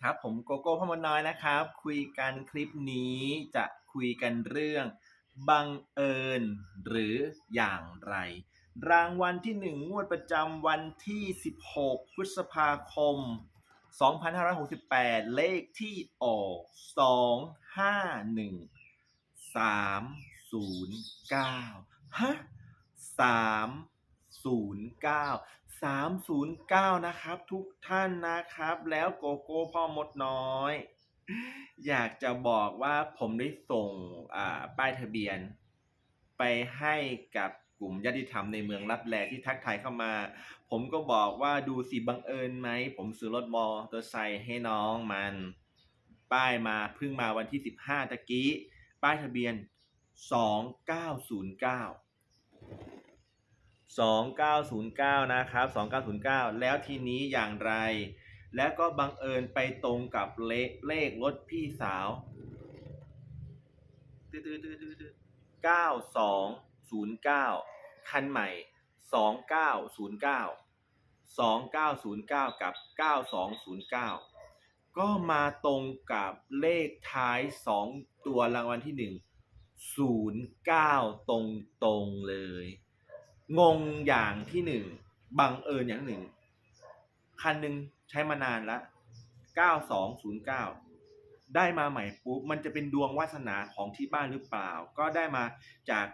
ครับผมโกโก้พมน้อยนะครับ คุยกันคลิปนี้จะคุยกันเรื่องบังเอิญหรืออย่างไร รางวัลที่1งวดประจำวันที่ 16 พฤษภาคม 2568 เลขที่ออก 251 309 ฮะ 309 309 นะครับ ทุกท่านนะครับ แล้วโกโก้พ่อมดน้อย อยากจะบอกว่าผมได้ส่งป้ายทะเบียน ไปให้กับกลุ่มญาติธรรมในเมืองรับแลที่ทักทายเข้ามา ผมก็บอกว่าดูสิบังเอิญไหม ผมซื้อรถมอเตอร์ไซค์ให้น้องมัน ป้ายมาเพิ่งมาวันที่ 15ตะกี้ ป้ายทะเบียน 2909 2909 นะครับ 2909 แล้วทีนี้อย่างไร แล้วก็บังเอิญไปตรงกับเลขเลขรถพี่สาว9209 คันใหม่ 2909 2909 กับ 9209 ก็มาตรงกับเลขท้าย 2 ตัวรางวัลที่ 1 09 ตรงๆเลย งงอย่างที่หนึ่งบังเอิญอย่างหนึ่ง คันหนึ่งใช้มานานละ9209 ได้มาใหม่ปุ๊บมันจะเป็นดวงวาสนาของที่บ้านหรือเปล่า ก็ได้มาจาก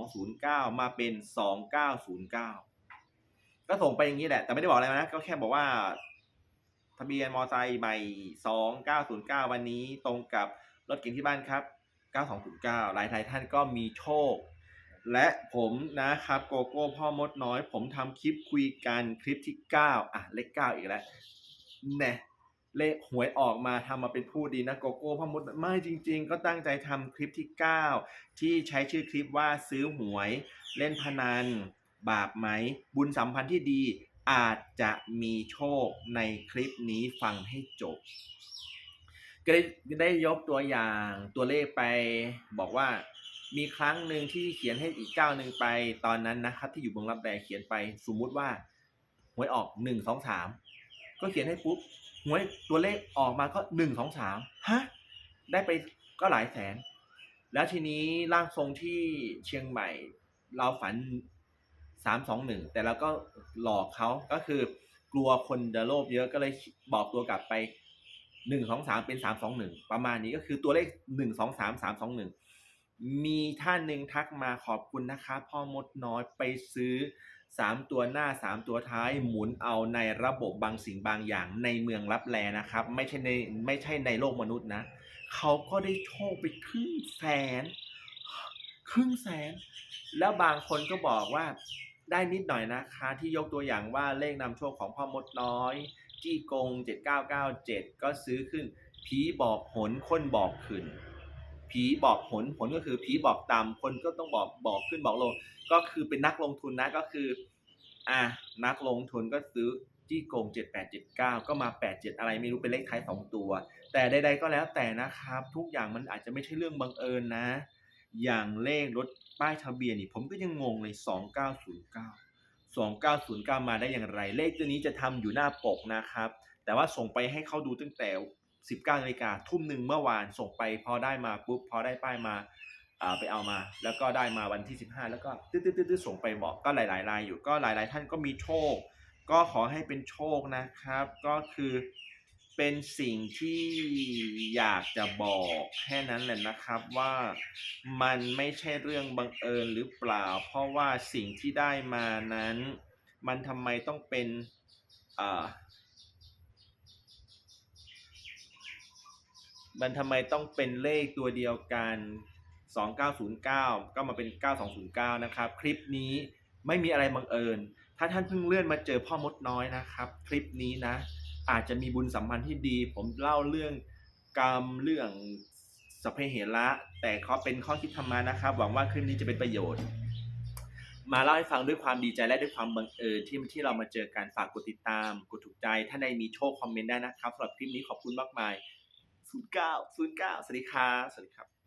9209 มาเป็น 2909 ก็ส่งไปอย่างนี้แหละ แต่ไม่ได้บอกอะไรนะ ก็แค่บอกว่า ทะเบียนมอไซค์ใหม่ 2909 วันนี้ตรงกับรถเก๋งที่บ้านครับ 9209 หลายทายท่านก็มีโชค และผมนะครับโกโก้พ่อมดน้อย ผมทำคลิปคุยกันคลิปที่ 9 อะ เลข 9 อีกแล้วแน่เลขหวยออกมาทำมาเป็นผู้ดีนะโกโก้พ่อมดไม่จริง ๆ ก็ตั้งใจทำคลิปที่ 9 ที่ใช้ชื่อคลิปว่าซื้อหวยเล่นพนัน บาปไหม บุญสัมพันธ์ที่ดีอาจจะมีโชคในคลิปนี้ฟังให้จบก็ได้ได้ยกตัวอย่างตัวเลขไปบอกว่า มีครั้งหนึ่งที่เขียนให้อีกเจ้าหนึ่งไปตอนนั้นนะครับ ที่อยู่เมืองรับแลเขียนไปสมมุติว่าหวยออกหนึ่งสองสามก็เขียนให้ปุ๊บหวยตัวเลขออกมาก็หนึ่งสองสามฮะได้ไปก็หลายแสน แล้วทีนี้ร่างทรงที่เชียงใหม่ เราฝันสามสองหนึ่งแต่เราก็หลอกเขาก็คือกลัวคนจะโลภเยอะก็เลยบอกตัวกลับไปหนึ่งสองสามเป็นสามสองหนึ่งประมาณนี้ก็คือตัวเลขหนึ่งสองสามสามสองหนึ่ง มีท่านหนึ่งทักมาขอบคุณนะคะ พ่อมดน้อยไปซื้อสามตัวหน้าสามตัวท้ายหมุนเอาในระบบบางสิ่งบางอย่างในเมืองรับแลนะครับ ไม่ใช่ในไม่ใช่ในโลกมนุษย์นะ เขาก็ได้โชคไปครึ่งแสน ครึ่งแสน แล้วบางคนก็บอกว่าได้นิดหน่อยนะคะที่ยกตัวอย่างว่าเลขนำโชคของพ่อมดน้อย จี้กง 7997 ก็ซื้อขึ้นผีบอกหนคนบอกขึ้น ผีบอกหนหนก็คือผีบอกต่ำคนก็ต้องบอกบอกขึ้นบอกลง ก็คือเป็นนักลงทุนนะก็คืออะนักลงทุนก็ซื้อจี้โกง7879 ก็มา 87 อะไรไม่รู้เป็นเลขท้าย2ตัว แต่ใดๆก็แล้วแต่นะครับ ทุกอย่างมันอาจจะไม่ใช่เรื่องบังเอิญนะ อย่างเลขรถป้ายทะเบียนนี่ผมก็ยังงงเลย 2909 2909 มาได้อย่างไร เลขตัวนี้จะทำอยู่หน้าปกนะครับ แต่ว่าส่งไปให้เขาดูตั้งแต่ 19นาฬิกาทุ่มหนึ่งเมื่อวานส่งไปพอได้มาปุ๊บพอได้ป้ายมาไปเอามา แล้วก็ได้มาวันที่ 15 แล้วก็ตืดๆๆส่งไปบอกก็หลายๆรายอยู่ก็หลาย ๆ ท่านก็มีโชค ก็ขอให้เป็นโชคนะครับ ก็คือเป็นสิ่งที่อยากจะบอกแค่นั้นแหละนะครับว่ามันไม่ใช่เรื่องบังเอิญหรือเปล่า เพราะว่าสิ่งที่ได้มานั้น มันทำไมต้องเป็นอ่า มันทำไมต้องเป็นเลขตัวเดียวกัน 2909 ก็มาเป็น 9209 นะครับ คลิปนี้ไม่มีอะไรบังเอิญ ถ้าท่านเพิ่งเลื่อนมาเจอพ่อมดน้อยนะครับ คลิปนี้นะ อาจจะมีบุญสัมพันธ์ที่ดี ผมเล่าเรื่องกรรมเรื่องสัพเพเหระแต่เขาเป็นข้อคิดธรรมานะครับ หวังว่าคลิปนี้จะเป็นประโยชน์ มาเล่าให้ฟังด้วยความดีใจและด้วยความบังเอิญที่ที่เรามาเจอกันฝากกดติดตาม กดถูกใจ ถ้าในมีโชคคอมเมนต์ได้นะครับสำหรับคลิปนี้ขอบคุณมากมาย ศูนย์เก้าศูนย์เก้าสวัสดีครับสวัสดีครับ